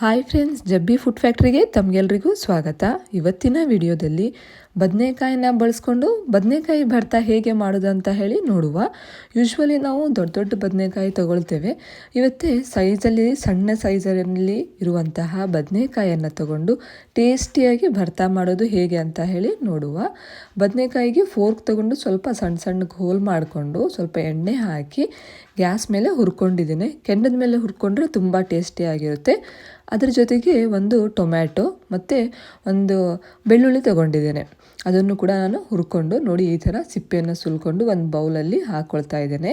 Hi friends Jabbi food ಫ್ಯಾಕ್ಟ್ರಿಗೆ ತಮಗೆಲ್ರಿಗೂ ಸ್ವಾಗತ. ಇವತ್ತಿನ ವಿಡಿಯೋದಲ್ಲಿ ಬದನೆಕಾಯಿನ ಬಳಸ್ಕೊಂಡು ಬದನೆಕಾಯಿ ಭರ್ತಾ ಹೇಗೆ ಮಾಡೋದು ಅಂತ ಹೇಳಿ ನೋಡುವ. ಯೂಶ್ವಲಿ ನಾವು ದೊಡ್ಡ ದೊಡ್ಡ ಬದನೆಕಾಯಿ ತಗೊಳ್ತೇವೆ. ಇವತ್ತೇ ಸೈಜಲ್ಲಿ, ಸಣ್ಣ ಸೈಜಲ್ಲಿ ಇರುವಂತಹ ಬದನೆಕಾಯಿಯನ್ನು ತಗೊಂಡು ಟೇಸ್ಟಿಯಾಗಿ ಭರ್ತ ಮಾಡೋದು ಹೇಗೆ ಅಂತ ಹೇಳಿ ನೋಡುವ. ಬದನೆಕಾಯಿಗೆ ಫೋರ್ಕ್ ತಗೊಂಡು ಸ್ವಲ್ಪ ಸಣ್ಣ ಸಣ್ಣ ಹೋಲ್ ಮಾಡಿಕೊಂಡು ಸ್ವಲ್ಪ ಎಣ್ಣೆ ಹಾಕಿ ಗ್ಯಾಸ್ ಮೇಲೆ ಹುರ್ಕೊಂಡಿದ್ದೀನಿ. ಕೆಂಡದ ಮೇಲೆ ಹುರ್ಕೊಂಡ್ರೆ ತುಂಬ ಟೇಸ್ಟಿಯಾಗಿರುತ್ತೆ ಅದರ ಜೊತೆಗೆ ಒಂದು ಟೊಮ್ಯಾಟೊ ಮತ್ತು ಒಂದು ಬೆಳ್ಳುಳ್ಳಿ ತಗೊಂಡಿದ್ದೇನೆ. ಅದನ್ನು ಕೂಡ ನಾನು ಹುರ್ಕೊಂಡು ನೋಡಿ ಈ ಥರ ಸಿಪ್ಪೆಯನ್ನು ಸುಲ್ಕೊಂಡು ಒಂದು ಬೌಲಲ್ಲಿ ಹಾಕ್ಕೊಳ್ತಾ ಇದ್ದೇನೆ.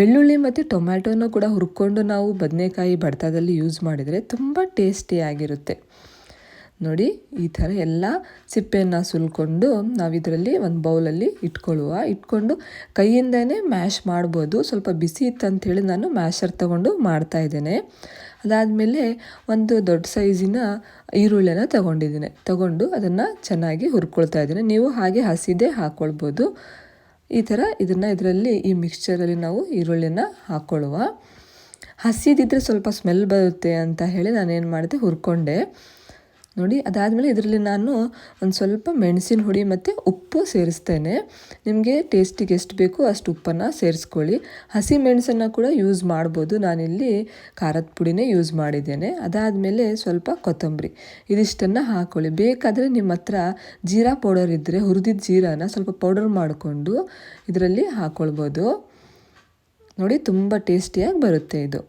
ಬೆಳ್ಳುಳ್ಳಿ ಮತ್ತು ಟೊಮ್ಯಾಟೊನ ಕೂಡ ಹುರ್ಕೊಂಡು ನಾವು ಬದನೆಕಾಯಿ ಬಡ್ತಾದಲ್ಲಿ ಯೂಸ್ ಮಾಡಿದರೆ ತುಂಬ ಟೇಸ್ಟಿಯಾಗಿರುತ್ತೆ ನೋಡಿ, ಈ ಥರ ಎಲ್ಲ ಸಿಪ್ಪೆಯನ್ನು ಸುಲ್ಕೊಂಡು ನಾವು ಇದರಲ್ಲಿ ಒಂದು ಬೌಲಲ್ಲಿ ಇಟ್ಕೊಳ್ಳುವ. ಇಟ್ಕೊಂಡು ಕೈಯಿಂದನೇ ಮ್ಯಾಶ್ ಮಾಡ್ಬೋದು. ಸ್ವಲ್ಪ ಬಿಸಿ ಇತ್ತಂಥೇಳಿ ನಾನು ಮ್ಯಾಶರ್ ತಗೊಂಡು ಮಾಡ್ತಾ ಇದ್ದೇನೆ. ಅದಾದಮೇಲೆ ಒಂದು ದೊಡ್ಡ ಸೈಜಿನ ಈರುಳ್ಳಿಯನ್ನು ತಗೊಂಡಿದ್ದೀನಿ. ತಗೊಂಡು ಅದನ್ನು ಚೆನ್ನಾಗಿ ಹುರ್ಕೊಳ್ತಾ ಇದ್ದೀನಿ. ನೀವು ಹಾಗೆ ಹಸಿದೆ ಹಾಕ್ಕೊಳ್ಬೋದು ಈ ಥರ ಇದನ್ನು ಇದರಲ್ಲಿ ಈ ಮಿಕ್ಸ್ಚರಲ್ಲಿ ನಾವು ಈರುಳ್ಳಿಯನ್ನು ಹಾಕ್ಕೊಳ್ಳುವ ಹಸಿದಿದ್ದರೆ ಸ್ವಲ್ಪ ಸ್ಮೆಲ್ ಬರುತ್ತೆ ಅಂತ ಹೇಳಿ ನಾನೇನು ಮಾಡಿದೆ, ಹುರ್ಕೊಂಡೆ. ನೋಡಿ, ಅದಾದಮೇಲೆ ಇದರಲ್ಲಿ ನಾನು ಒಂದು ಸ್ವಲ್ಪ ಮೆಣಸಿನ ಹುಡಿ ಮತ್ತು ಉಪ್ಪು ಸೇರಿಸ್ತೇನೆ. ನಿಮಗೆ ಟೇಸ್ಟಿಗೆ ಎಷ್ಟು ಬೇಕೋ ಅಷ್ಟು ಉಪ್ಪನ್ನು ಸೇರಿಸ್ಕೊಳ್ಳಿ. ಹಸಿ ಮೆಣಸನ್ನು ಕೂಡ ಯೂಸ್ ಮಾಡ್ಬೋದು. ನಾನಿಲ್ಲಿ ಖಾರದ ಪುಡಿನೇ ಯೂಸ್ ಮಾಡಿದ್ದೇನೆ. ಅದಾದಮೇಲೆ ಸ್ವಲ್ಪ ಕೊತ್ತಂಬರಿ. ಇದಿಷ್ಟನ್ನು ಹಾಕ್ಕೊಳ್ಳಿ ಬೇಕಾದರೆ ನಿಮ್ಮ ಹತ್ರ ಜೀರಾ ಪೌಡರ್ ಇದ್ದರೆ ಹುರಿದಿದ್ದ ಜೀರಾನ ಸ್ವಲ್ಪ ಪೌಡರ್ ಮಾಡಿಕೊಂಡು ಇದರಲ್ಲಿ ಹಾಕ್ಕೊಳ್ಬೋದು ನೋಡಿ, ತುಂಬ ಟೇಸ್ಟಿಯಾಗಿ ಬರುತ್ತೆ ಇದು.